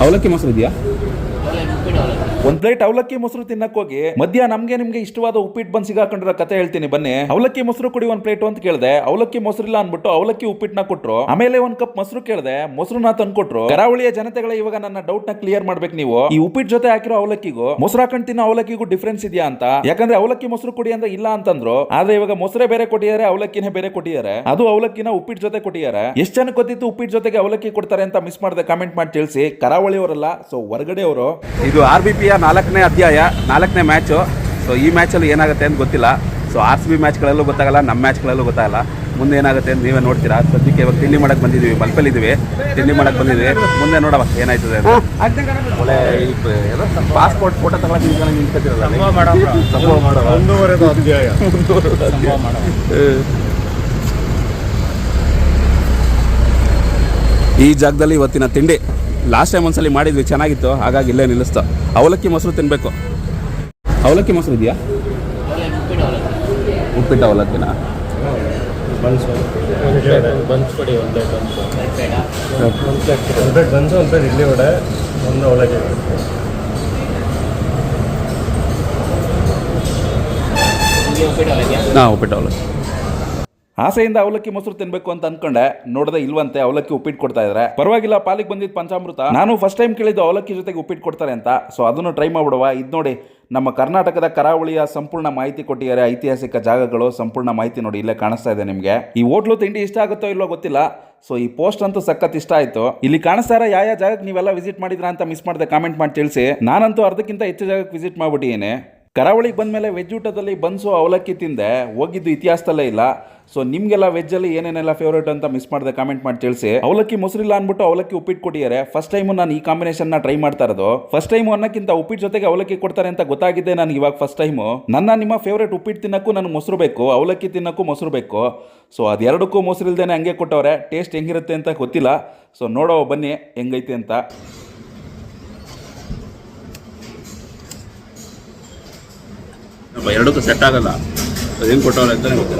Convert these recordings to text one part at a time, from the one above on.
ಅವಲಕ್ಕಿ ಮೊಸರು ಇದೆಯಾ ಒಂದ್ ಪ್ಲೇಟ್ ಅವಲಕ್ಕಿ ಮೊಸರು ತಿನ್ನಕ್ಕೋಗಿ ಮಧ್ಯ ನಮ್ಗೆ ನಿಮ್ಗೆ ಇಷ್ಟವಾದ ಉಪ್ಪಿಟ್ಟು ಬಂದ್ ಸಿಗಾಕೊಂಡಿರೋ ಕತೆ ಹೇಳ್ತೀನಿ, ಬನ್ನಿ. ಅವಲಕ್ಕಿ ಮೊಸರು ಕುಡಿ ಒಂದ್ ಪ್ಲೇಟ್ ಅಂತ ಕೇಳ್ದೆ, ಅವಲಕ್ಕಿ ಮೊಸರಿಲ್ಲ ಅನ್ಬಿಟ್ಟು ಅವಲಕ್ಕಿ ಉಪ್ಪಿಟ್ಟನ ಕೊಟ್ರು. ಆಮೇಲೆ ಒಂದ್ ಕಪ್ ಮೊಸರು ಕೇಳ್ದೆ, ಮೊಸರನ್ನ ತಂದ್ಕೊಟ್ರು ಕರಾವಳಿಯ ಜನತೆಗಳ ಇವಾಗ ನನ್ನ ಡೌಟ್ನ ಕ್ಲಿಯರ್ ಮಾಡ್ಬೇಕು ನೀವು. ಈ ಉಪ್ಪಿಟ್ಟು ಜೊತೆ ಹಾಕಿರೋ ಅವಲಕ್ಕಿಗೂ, ಮೊಸರು ಹಾಕೊಂಡ್ ತಿನ್ನೋ ಅವಲಕ್ಕಿಗೂ ಡಿಫ್ರೆನ್ಸ್ ಇದೆಯಾ ಅಂತ. ಯಾಕಂದ್ರೆ ಅವಲಕ್ಕಿ ಮೊಸರು ಕುಡಿ ಅಂದ್ರೆ ಇಲ್ಲ ಅಂತಂದ್ರು. ಆದ್ರೆ ಇವಾಗ ಮೊಸರೇ ಬೇರೆ ಕೊಟ್ಟಿದ್ದಾರೆ, ಅವಲಕ್ಕಿನೇ ಬೇರೆ ಕೊಟ್ಟಿದ್ದಾರೆ. ಅದು ಅವಲಕ್ಕಿನ ಉಪ್ಪಿಟ್ಟು ಜೊತೆ ಕೊಟ್ಟಿದ್ದಾರೆ. ಎಷ್ಟು ಜನ ಗೊತ್ತಿತ್ತು ಉಪ್ಪಿಟ್ಟು ಜೊತೆಗೆ ಅವಲಕ್ಕಿ ಕೊಡ್ತಾರೆ ಅಂತ ಮಿಸ್ ಮಾಡಿದೆ ಕಾಮೆಂಟ್ ಮಾಡಿ ತಿಳಿಸಿ. ಕರಾವಳಿಯವರಲ್ಲ ಸೊ ಹೊರಗಡೆ ಅವರು ಇದು ಆರ್ ಬಿ ಪಿಯ ನಾಲ್ಕನೇ ಅಧ್ಯಾಯ ನಾಲ್ಕನೇ ಮ್ಯಾಚು ಸೊ ಈ ಮ್ಯಾಚಲ್ಲಿ ಏನಾಗುತ್ತೆ ಅಂತ ಗೊತ್ತಿಲ್ಲ. ಸೊ ಆರ್ ಸಿ ಬಿ ಮ್ಯಾಚ್ಗಳಲ್ಲೂ ಗೊತ್ತಾಗಲ್ಲ ನಮ್ಮ ಮ್ಯಾಚ್ಗಳಲ್ಲೂ ಗೊತ್ತಾಗಲ್ಲ. ಮುಂದೆ ಏನಾಗುತ್ತೆ ಅಂತ ನೀವೇ ನೋಡ್ತೀರಾ. ಸದ್ಯಕ್ಕೆ ಇವಾಗ ತಿಂಡಿ ಮಾಡಕ್ಕೆ ಬಂದಿದ್ದೀವಿ ಮಲ್ಪಲ್ಲಿದ್ದೀವಿ ತಿಂಡಿ ಮಾಡಕ್ಕೆ ಬಂದಿದ್ದೀವಿ. ಮುಂದೆ ನೋಡವ ಏನಾಯ್ತದೆ ಒಳ್ಳೆ ಪಾಸ್ಪೋರ್ಟ್ ಫೋಟೋ ತಗೊಳಕ್ಕೆ ಈ ಜಾಗದಲ್ಲಿ ಇವತ್ತಿನ ತಿಂಡಿ. ಲಾಸ್ಟ್ ಟೈಮ್ ಒಂದ್ಸಲಿ ಮಾಡಿದ್ವಿ, ಚೆನ್ನಾಗಿತ್ತು, ಹಾಗಾಗಿ ಇಲ್ಲೇ ನಿಲ್ಲಿಸ್ತು. ಅವಲಕ್ಕಿ ಮೊಸರು ತಿನ್ನಬೇಕು ಅವಲಕ್ಕಿ ಮೊಸರು ಇದೆಯಾ? ಉಪ್ಪಿಟ್ಟು ಅವಲಕ್ಕಿನ? ಹಾಂ, ಉಪ್ಪಿಟ್ಟು ಅವಲಕ್ಕಿ. ಆಸೆಯಿಂದ ಅವಲಕ್ಕಿ ಮೊಸರು ತಿನ್ಬೇಕು ಅಂತ ಅನ್ಕೊಂಡೆ, ನೋಡದೆ ಇಲ್ವಂತೆ ಅವಲಕ್ಕಿ ಉಪ್ಪಿಟ್ಟು ಕೊಡ್ತಾ ಇದ್ರೆ. ಪರವಾಗಿಲ್ಲ, ಪಾಲಿಗೆ ಬಂದಿದ್ದು ಪಂಚಾಮೃತ. ನಾನು ಫಸ್ಟ್ ಟೈಮ್ ಕೇಳಿದ್ದು ಅವಲಕ್ಕಿ ಜೊತೆಗೆ ಉಪ್ಪಿಟ್ಟು ಕೊಡ್ತಾರೆ ಅಂತ. ಸೊ ಅದನ್ನು ಟ್ರೈ ಮಾಡ್ಬಿಡುವ. ಇದು ನೋಡಿ, ನಮ್ಮ ಕರ್ನಾಟಕದ ಕರಾವಳಿಯ ಸಂಪೂರ್ಣ ಮಾಹಿತಿ ಕೊಟ್ಟಿದ್ದಾರೆ. ಐತಿಹಾಸಿಕ ಜಾಗಗಳು, ಸಂಪೂರ್ಣ ಮಾಹಿತಿ ನೋಡಿ ಇಲ್ಲೇ ಕಾಣಿಸ್ತಾ ಇದೆ ನಿಮಗೆ. ಈ ಹೋಟ್ಲು ತಿಂಡಿ ಇಷ್ಟ ಆಗುತ್ತೋ ಇಲ್ಲೋ ಗೊತ್ತಿಲ್ಲ. ಸೊ ಈ ಪೋಸ್ಟ್ ಅಂತೂ ಸಖತ್ ಇಷ್ಟ ಆಯಿತು. ಇಲ್ಲಿ ಕಾಣಿಸ್ತಾ ಇರೋ ಯಾವ ಜಾಗಕ್ಕೆ ನೀವೆಲ್ಲ ವಿಸಿಟ್ ಮಾಡಿದ್ರಾ ಅಂತ ಮಿಸ್ ಮಾಡಿದೆ ಕಾಮೆಂಟ್ ಮಾಡಿ ತಿಳಿಸಿ. ನಾನಂತೂ ಅರ್ಧಕ್ಕಿಂತ ಹೆಚ್ಚು ಜಾಗಕ್ಕೆ ವಿಸಿಟ್ ಮಾಡಿಬಿಟ್ಟಿದ್ದೀನಿ. ಕರಾವಳಿಗೆ ಬಂದ ಮೇಲೆ ವೆಜ್ ಊಟದಲ್ಲಿ ಬನ್ಸು ಅವಲಕ್ಕಿ ತಿಂದೆ. ಹೋಗಿದ್ದು ಇತಿಹಾಸದಲ್ಲೇ ಇಲ್ಲ. ಸೊ ನಿಮಗೆಲ್ಲ ವೆಜ್ಜಲ್ಲಿ ಏನೇನೆಲ್ಲ ಫೇವ್ರೇಟ್ ಅಂತ ಮಿಸ್ ಮಾಡಿದೆ ಕಾಮೆಂಟ್ ಮಾಡಿ ತಿಳಿಸಿ. ಅವಲಕ್ಕಿ ಮೊಸರಿಲ್ಲ ಅಂದ್ಬಿಟ್ಟು ಅವಲಕ್ಕಿ ಉಪ್ಪಿಟ್ಟು ಕೊಟ್ಟಿದ್ದಾರೆ. ಫಸ್ಟ್ ಟೈಮು ನಾನು ಈ ಕಾಂಬಿನೇಷನ್ನ ಟ್ರೈ ಮಾಡ್ತಾ ಇರೋದು. ಫಸ್ಟ್ ಟೈಮು ಅನ್ನಕ್ಕಿಂತ ಉಪ್ಪಿಟ್ಟು ಜೊತೆಗೆ ಅವಲಕ್ಕಿ ಕೊಡ್ತಾರೆ ಅಂತ ಗೊತ್ತಾಗಿದೆ ನನಗೆ ಇವಾಗ ಫಸ್ಟ್ ಟೈಮು ನನ್ನ ನಿಮ್ಮ ಫೇವ್ರೇಟ್ ಉಪ್ಪಿಟ್ಟು ತಿನ್ನಕ್ಕೂ ನನಗೆ ಮೊಸರು ಬೇಕು, ಅವಲಕ್ಕಿ ತಿನ್ನಕ್ಕೂ ಮೊಸರು ಬೇಕು. ಸೊ ಅದೆರಡಕ್ಕೂ ಮೊಸರು ಇಲ್ದೇನೆ ಹಂಗೆ ಕೊಟ್ಟವ್ರೆ. ಟೇಸ್ಟ್ ಹೆಂಗಿರುತ್ತೆ ಅಂತ ಗೊತ್ತಿಲ್ಲ. ಸೊ ನೋಡೋ, ಬನ್ನಿ ಹೆಂಗೈತೆ ಅಂತ. ಎರಡಕ್ಕೂ ಸೆಟ್ ಆಗಲ್ಲ.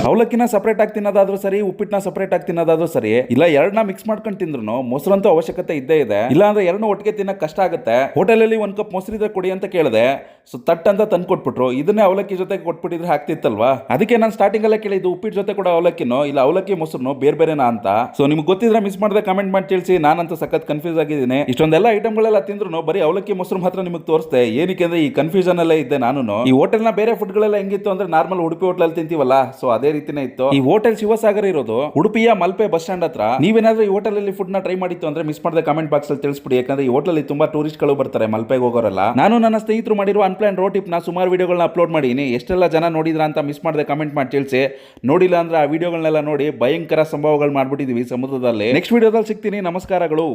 ಅವಲಕ್ಕಿನ ಸಪ್ರೇಟ್ ಆಗಿ ತಿನ್ನೋದಾದ್ರೂ ಸರಿ ಉಪ್ಪಿಟ್ಟನ ಸಪ್ರೇಟ್ ಆಗಿ ತಿನ್ನೋದಾದ್ರೂ ಸರಿ, ಇಲ್ಲ ಎರಡನ್ನ ಮಿಕ್ಸ್ ಮಾಡ್ಕೊಂಡು ತಿಂದ್ರು ಮೊಸರಂತೂ ಅವಶ್ಯಕತೆ ಇದ್ದೇ ಇದೆ. ಇಲ್ಲ ಅಂದ್ರೆ ಎರಡನ್ನೂ ಒಟ್ಟಿಗೆ ತಿನ್ನಕ್ಕೆ ಕಷ್ಟ ಆಗುತ್ತೆ. ಹೋಟೆಲಲ್ಲಿ ಒಂದ್ ಕಪ್ ಮೊಸರಿದ್ರೆ ಕೊಡಿ ಅಂತ ಕೇಳಿದೆ. ಸೊ ತಟ್ ಅಂತ ತಂದು ಕೊಟ್ಬಿಟ್ರು. ಇದನ್ನೇ ಅವಲಕ್ಕಿ ಜೊತೆ ಕೊಟ್ಬಿಟ್ಟಿದ್ರೆ ಹಾಕ್ತಿತ್ತಲ್ವಾ ಅದಕ್ಕೆ ನಾನು ಸ್ಟಾರ್ಟಿಂಗ್ ಅಲ್ಲೇ ಕೇಳಿದ್ದು ಉಪ್ಪಿಟ್ಟು ಜೊತೆ ಕೂಡ ಅವಲಕ್ಕಿನೋ, ಇಲ್ಲ ಅವಲಕ್ಕಿ ಮೊಸರು ಬೇರೆ ಬೇರೆನಾ ಅಂತ? ಸೊ ನಿಮ್ಗೆ ಗೊತ್ತಿದ್ರೆ ಮಿಸ್ ಮಾಡದೆ ಕಮೆಂಟ್ ಮಾಡಿ ತಿಳಿಸಿ. ನಾನಂತೂ ಸಖತ್ ಕನ್ಫ್ಯೂಸ್ ಆಗಿದ್ದೀನಿ. ಇಷ್ಟೊಂದೆಲ್ಲ ಐಟಮ್ಗಳೆಲ್ಲ ತಿಂದ್ರು ಬರೀ ಅವಲಕ್ಕಿ ಮೊಸರು ಮಾತ್ರ ನಿಮಗೆ ತೋರಿಸ್ತೆ ಏನಕ್ಕೆ ಅಂದ್ರೆ ಈ ಕನ್ಫ್ಯೂಷನ್ ಅಲ್ಲೇ ಇದ್ದೆ ನಾನು ಈ ಹೋಟೆಲ್ನ ಬೇರೆ ಫುಡ್ಗಳೆಲ್ಲ ಹೆಂಗಿತ್ತು ಅಂದ್ರೆ ನಾರ್ಮಲ್ ಉಡುಪಿ ಹೋಟ್ಲಲ್ಲಿ ತಿಂತೀವಲ್ಲ? ಸೊ ಅದೇ ರೀತಿನೇ ಇತ್ತು. ಈ ಹೋಟೆಲ್ ಶಿವಸಾಗರ್ ಇರೋದು ಉಡುಪಿಯ ಮಲ್ಪೆ ಬಸ್ ಸ್ಟ್ಯಾಂಡ್ ಹತ್ರ. ನೀವೇನಾದ್ರೂ ಈ ಹೋಟೆಲ್ ಅಲ್ಲಿ ಫುಡ್ನ ಟ್ರೈ ಮಾಡಿತ್ತು ಅಂದ್ರೆ ಮಿಸ್ ಮಾಡದೆ ಕಮೆಂಟ್ ಬಾಕ್ಸ್ ಅಲ್ಲಿ ತಿಳಿಸ್ಬಿಡಿ. ಯಾಕಂದ್ರೆ ಈ ಹೋಟೆಲ್ ತುಂಬಾ ಟೂರಿಸ್ಟ್ಗಳು ಬರ್ತಾರೆ ಮಲ್ಪೆಗೆ ಹೋಗೋರಲ್ಲ. ನಾನು ನನ್ನ ಸ್ನೇಹಿತರು ಮಾಡಿರುವ ಅನ್ಪ್ಲಾನ್ ರೋಡ್ ಟಿಪ್ನ ಸುಮಾರು ವಿಡಿಯೋಗಳನ್ನ ಅಪ್ಲೋಡ್ ಮಾಡಿನಿ. ಎಷ್ಟೆಲ್ಲ ಜನ ನೋಡಿದ್ರ ಅಂತ ಮಿಸ್ ಮಾಡದೆ ಕಮೆಂಟ್ ಮಾಡಿ ತಿಳಿಸಿ. ನೋಡಿಲ್ಲ ಅಂದ್ರೆ ಆ ವಿಡಿಯೋಗಳನ್ನೆಲ್ಲ ನೋಡಿ ಭಯಂಕರ ಸಂಭವಗಳು ಮಾಡ್ಬಿಟ್ಟಿದೀವಿ ಸಮುದ್ರದಲ್ಲಿ. ನೆಕ್ಸ್ಟ್ ವಿಡಿಯೋದಲ್ಲಿ ಸಿಗ್ತೀನಿ. ನಮಸ್ಕಾರಗಳು.